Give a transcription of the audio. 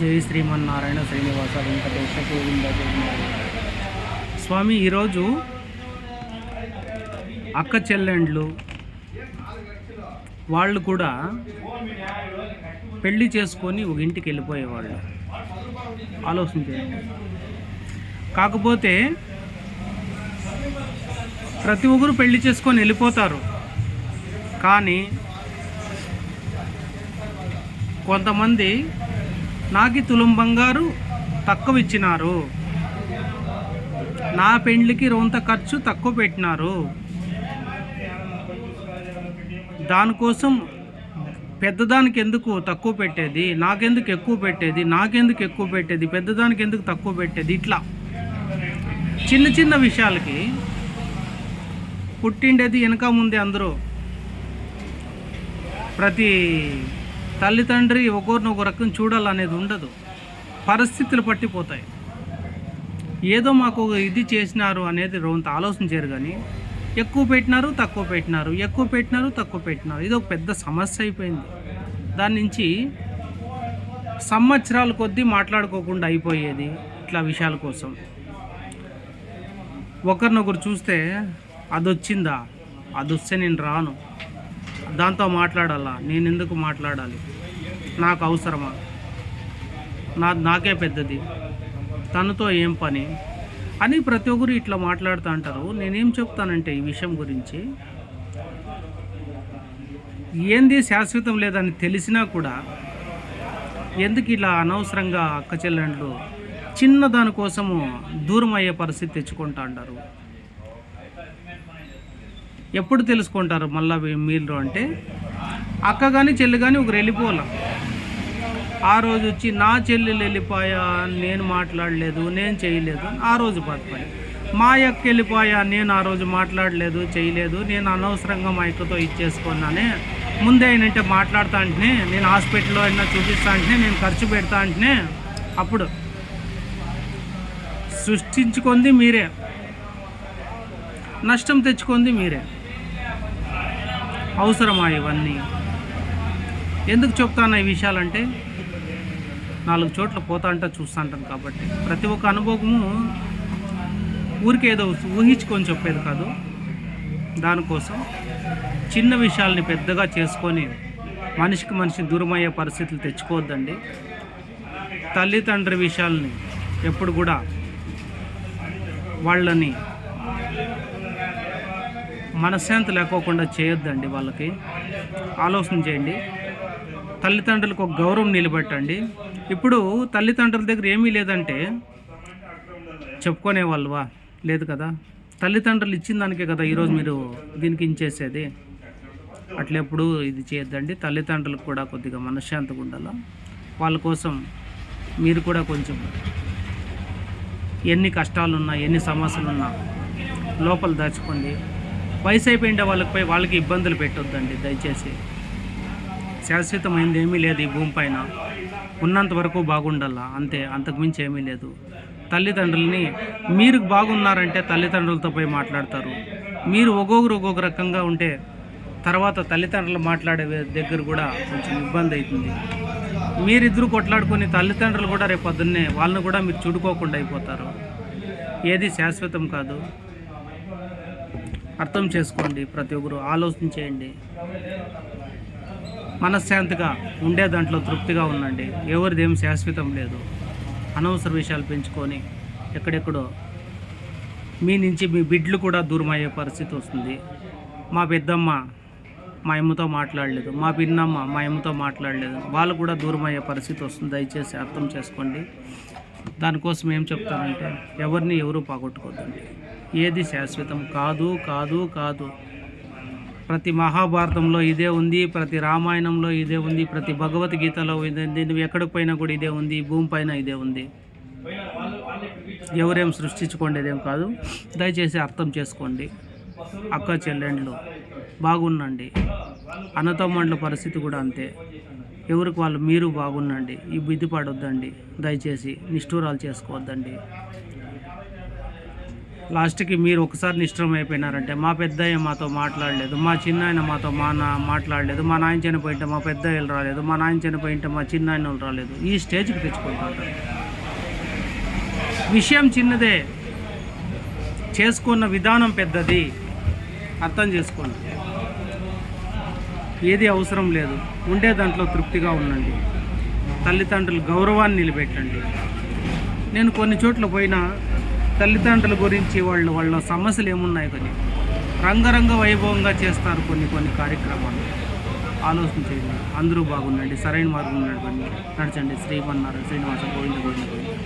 జై శ్రీమన్నారాయణ శ్రీనివాస వెంకటేశ గోవింద స్వామి ఈరోజు అక్క చెల్లెండ్లు వాళ్ళు కూడా పెళ్ళి చేసుకొని ఒక ఇంటికి వెళ్ళిపోయేవాళ్ళు. ఆలోచించండి కాకపోతే ప్రతి ఒక్కరు పెళ్ళి చేసుకొని వెళ్ళిపోతారు. కానీ కొంతమంది నాకి తులం బంగారు తక్కువ ఇచ్చినారు నా పెండ్లికి రొంత ఖర్చు తక్కువ పెట్టినారు. దానికోసం పెద్దదానికి ఎందుకు తక్కువ పెట్టేది? నాకెందుకు ఎక్కువ పెట్టేది? నాకెందుకు ఎక్కువ పెట్టేది? పెద్దదానికి ఎందుకు తక్కువ పెట్టేది? ఇట్లా. చిన్న చిన్న విషయాలకి పుట్టిండేది వెనక ముందే అందరూ ప్రతి తల్లిదండ్రి ఒకరిని ఒక రకం చూడాలనేది ఉండదు. పరిస్థితులు పట్టిపోతాయి. ఏదో మాకు ఇది చేసినారు అనేది రొంత ఆలోచించారు కానీ ఎక్కువ పెట్టినారు తక్కువ పెట్టినారు ఎక్కువ పెట్టినారు తక్కువ పెట్టినారు. ఇది ఒక పెద్ద సమస్య అయిపోయింది. దాని నుంచి సంవత్సరాల కొద్దీ మాట్లాడుకోకుండా అయిపోయేది ఇట్లా విషయాల కోసం. ఒకరినొకరు చూస్తే అది వచ్చిందా అది వస్తే నేను రాను. దాంతో మాట్లాడాలా? నేను ఎందుకు మాట్లాడాలి? నాకు అవసరమా? నా నాకే పెద్దది. తనతో ఏం పని? అని ప్రతి ఒక్కరు ఇట్లా మాట్లాడుతూ అంటారు. నేనేం చెప్తానంటే ఈ విషయం గురించి. ఏంది శాశ్వతం లేదని తెలిసినా కూడా ఎందుకు ఇలా అనవసరంగా అక్క చెల్లెండ్లు చిన్న దానికోసము దూరం అయ్యే పరిస్థితి తెచ్చుకుంటా అంటారు? ఎప్పుడు తెలుసుకుంటారు మళ్ళా మీరు అంటే? అక్క కానీ చెల్లి కానీ ఒకరు వెళ్ళిపోవాల? ఆ రోజు వచ్చి నా చెల్లెలు వెళ్ళిపోయా నేను మాట్లాడలేదు నేను చేయలేదు ఆ రోజు బాధపడి మా యొక్క వెళ్ళిపోయా నేను ఆ రోజు మాట్లాడలేదు చేయలేదు నేను అనవసరంగా మా అక్కతో ఇచ్చేసుకున్నానే ముందే అయినంటే మాట్లాడుతా అంటేనే నేను హాస్పిటల్లో అయినా చూపిస్తా అంటేనే నేను ఖర్చు పెడతా అంటేనే అప్పుడు సృష్టించుకుంది మీరే. నష్టం తెచ్చుకుంది మీరే. అవసరమా ఇవన్నీ? ఎందుకు చెప్తాను ఈ విషయాలంటే నాలుగు చోట్ల పోతా అంటే చూస్తూ కాబట్టి. ప్రతి ఒక్క అనుభవము ఊరికే ఏదో ఊహించుకొని చెప్పేది కాదు. దానికోసం చిన్న విషయాల్ని పెద్దగా చేసుకొని మనిషికి మనిషి దూరమయ్యే పరిస్థితులు తెచ్చుకోవద్దండి. తల్లిదండ్రి విషయాల్ని ఎప్పుడు కూడా వాళ్ళని మనశ్శాంతి లేకోకుండా చేయొద్దండి వాళ్ళకి. ఆలోచన చేయండి. తల్లిదండ్రులకు ఒక గౌరవం నిలబెట్టండి. ఇప్పుడు తల్లిదండ్రుల దగ్గర ఏమీ లేదంటే చెప్పుకునే వాళ్ళవా? లేదు కదా. తల్లిదండ్రులు ఇచ్చిన దానికే కదా ఈరోజు మీరు దీనికి ఇంచేసేది అట్లెప్పుడు ఇది చేయొద్దండి. తల్లిదండ్రులకు కూడా కొద్దిగా మనశ్శాంతిగా ఉండాలి? వాళ్ళ కోసం మీరు కూడా కొంచెం ఎన్ని కష్టాలున్నా ఎన్ని సమస్యలున్నా లోపల దాచుకోండి. వయసు అయిపోయిన వాళ్ళకి వాళ్ళకి ఇబ్బందులు పెట్టొద్దండి దయచేసి. శాశ్వతమైంది ఏమీ లేదు ఈ భూమి పైన. ఉన్నంత వరకు బాగుండాలా అంతే అంతకుమించి ఏమీ లేదు. తల్లిదండ్రులని మీరు బాగున్నారంటే తల్లిదండ్రులతో పోయి మాట్లాడతారు. మీరు ఒక్కొక్కరు ఒక్కొక్క రకంగా ఉంటే తర్వాత తల్లిదండ్రులు మాట్లాడే దగ్గర కూడా కొంచెం ఇబ్బంది అవుతుంది మీరిద్దరు కొట్లాడుకొని తల్లిదండ్రులు కూడా రేపు పొద్దున్నే వాళ్ళని కూడా మీరు చూడుకోకుండా అయిపోతారు. ఏది శాశ్వతం కాదు. అర్థం చేసుకోండి ప్రతి ఒక్కరు ఆలోచన చేయండి. మనశ్శాంతిగా ఉండే దాంట్లో తృప్తిగా ఉండండి. ఎవరిదేం శాశ్వతం లేదు. అనవసర విషయాలు పెంచుకొని ఎక్కడెక్కడో మీ నుంచి మీ బిడ్లు కూడా దూరం అయ్యే పరిస్థితి వస్తుంది. మా పెద్దమ్మ మా అమ్మతో మాట్లాడలేదు. మా పిన్నమ్మ మా అమ్మతో మాట్లాడలేదు. వాళ్ళు కూడా దూరం అయ్యే పరిస్థితి వస్తుంది. దయచేసి అర్థం చేసుకోండి. దానికోసం ఏం చెప్తారంటే ఎవరిని ఎవరు పోగొట్టుకోవద్దండి ఏది శాశ్వతం? కాదు కాదు కాదు. ప్రతి మహాభారతంలో ఇదే ఉంది ప్రతి రామాయణంలో ఇదే ఉంది ప్రతి భగవద్గీతలో ఇదే ఉంది నువ్వు ఎక్కడికి పోయినా కూడా ఇదే ఉంది భూమి పైన ఇదే ఉంది. ఎవరేం సృష్టించుకోండి ఇదేం కాదు. దయచేసి అర్థం చేసుకోండి. అక్క చెల్లెండ్లు బాగుండండి. అన్నతమ్మండ్ల పరిస్థితి కూడా అంతే. ఎవరికి వాళ్ళు మీరు బాగుండండి. ఈ బుద్ధి పడొద్దండి. దయచేసి నిష్ఠూరాలు చేసుకోవద్దండి. లాస్ట్కి మీరు ఒకసారి నిష్ఠురం అయిపోయినారంటే మా పెద్దయ్య మాతో మాట్లాడలేదు. మా చిన్నాయన మాతో మా నా మాట్లాడలేదు. మా నాయన చనిపోయింటే మా పెద్దయ్యలు రాలేదు. మా నాయన చనిపోయింటే మా చిన్నాయన వాళ్ళు రాలేదు. ఈ స్టేజ్కి తెచ్చుకుంటారు. విషయం చిన్నదే. చేసుకున్న విధానం పెద్దది. అర్థం చేసుకోండి. ఏది అవసరం లేదు. ఉండే దాంట్లో తృప్తిగా ఉండండి. తల్లిదండ్రుల గౌరవాన్ని నిలబెట్టండి. నేను కొన్ని చోట్ల పోయినా తల్లిదండ్రుల గురించి వాళ్ళు వాళ్ళ సమస్యలు ఏమున్నాయి కొన్ని రంగరంగ వైభవంగా చేస్తారు కొన్ని కొన్ని కార్యక్రమాలు. ఆలోచన చేయండి. అందరూ బాగుండండి. సరైన మార్గం నడవండి నడచండి. శ్రీమన్నారాయణ శ్రీనివాస గోవింద గోవింద గోవింద.